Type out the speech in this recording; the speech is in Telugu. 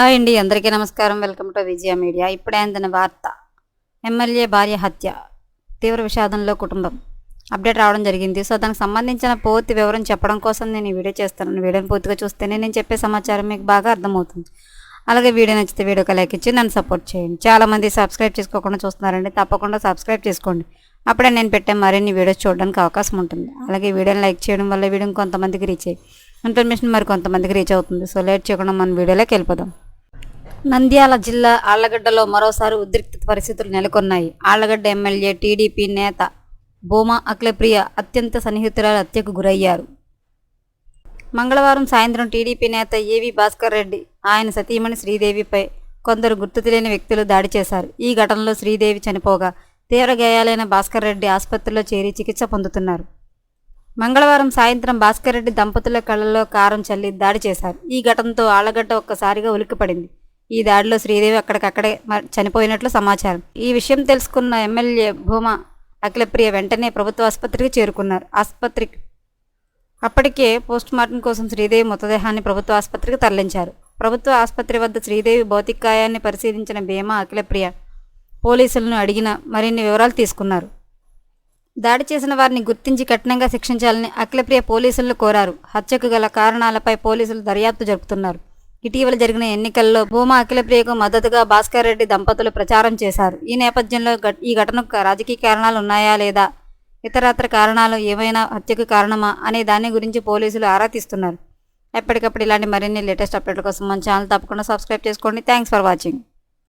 హాయ్ అండి అందరికీ నమస్కారం. Welcome to Vijaya media. ఇప్పుడే అందిన వార్త ఎమ్మెల్యే భార్య హత్య తీవ్ర విషాదంలో కుటుంబం. అప్డేట్ రావడం జరిగింది. సో దానికి సంబంధించిన పూర్తి వివరం చెప్పడం కోసం నేను ఈ వీడియో చేస్తాను వీడియోని పూర్తిగా చూస్తేనే నేను చెప్పే సమాచారం మీకు బాగా అర్థమవుతుంది. అలాగే వీడియో నచ్చితే వీడియోకి లైక్ ఇచ్చి నన్ను సపోర్ట్ చేయండి. చాలామంది సబ్స్క్రైబ్ చేసుకోకుండా చూస్తున్నారండి. తప్పకుండా సబ్స్క్రైబ్ చేసుకోండి. అప్పుడే నేను పెట్టే మరిన్ని వీడియోస్ చూడడానికి అవకాశం ఉంటుంది. అలాగే వీడియోని లైక్ చేయడం వల్ల వీడియో కొంతమందికి రీచ్ అయ్యి ఇన్ఫర్మేషన్ మరి కొంతమందికి రీచ్ అవుతుంది. సో లేట్ చేయకుండా మన వీడియోలోకి వెళ్ళిపోదాం. నంద్యాల జిల్లా ఆళ్ళగడ్డలో మరోసారి ఉద్రిక్త పరిస్థితులు నెలకొన్నాయి. ఆళ్ళగడ్డ ఎమ్మెల్యే టీడీపీ నేత భూమా అఖిలప్రియ అత్యంత సన్నిహితురాలు హత్యకు గురయ్యారు. మంగళవారం సాయంత్రం టీడీపీ నేత ఏవి భాస్కర్ రెడ్డి ఆయన సతీమణి శ్రీదేవిపై కొందరు గుర్తు తెలియని వ్యక్తులు దాడి చేశారు. ఈ ఘటనలో శ్రీదేవి చనిపోగా తీవ్ర గాయాలైన భాస్కర్ రెడ్డి ఆసుపత్రిలో చేరి చికిత్స పొందుతున్నారు. మంగళవారం సాయంత్రం భాస్కర్ రెడ్డి దంపతుల కళ్ళలో కారం చల్లి దాడి చేశారు. ఈ ఘటనతో ఆళ్ళగడ్డ ఒక్కసారిగా ఉలిక్కిపడింది. ఈ దాడిలో శ్రీదేవి అక్కడికక్కడే చనిపోయినట్లు సమాచారం. ఈ విషయం తెలుసుకున్న ఎమ్మెల్యే భూమా అఖిలప్రియ వెంటనే ప్రభుత్వ ఆసుపత్రికి చేరుకున్నారు. ఆసుపత్రికి అప్పటికే పోస్ట్ మార్టం కోసం శ్రీదేవి మృతదేహాన్ని ప్రభుత్వ ఆసుపత్రికి తరలించారు. ప్రభుత్వ ఆసుపత్రి వద్ద శ్రీదేవి భౌతికాయాన్ని పరిశీలించిన భీమా అఖిలప్రియ పోలీసులను అడిగిన మరిన్ని వివరాలు తీసుకున్నారు. దాడి చేసిన వారిని గుర్తించి కఠినంగా శిక్షించాలని అఖిలప్రియ పోలీసులను కోరారు. హత్యకు గల కారణాలపై పోలీసులు దర్యాప్తు జరుపుతున్నారు. ఇటీవల జరిగిన ఎన్నికల్లో భూమా అఖిలప్రియకు మద్దతుగా భాస్కర్ రెడ్డి దంపతులు ప్రచారం చేశారు. ఈ నేపథ్యంలో ఈ ఘటనకు రాజకీయ కారణాలు ఉన్నాయా లేదా? ఇతరత్ర కారణాలు ఏమైనా హత్యకు కారణమా అనే దాని గురించి పోలీసులు ఆరా తీస్తున్నారు. ఎప్పటికప్పుడు ఇలాంటి మరిన్ని లేటెస్ట్ అప్డేట్ల కోసం మన ఛానల్ తప్పకుండా సబ్స్క్రైబ్ చేసుకోండి. Thanks for watching.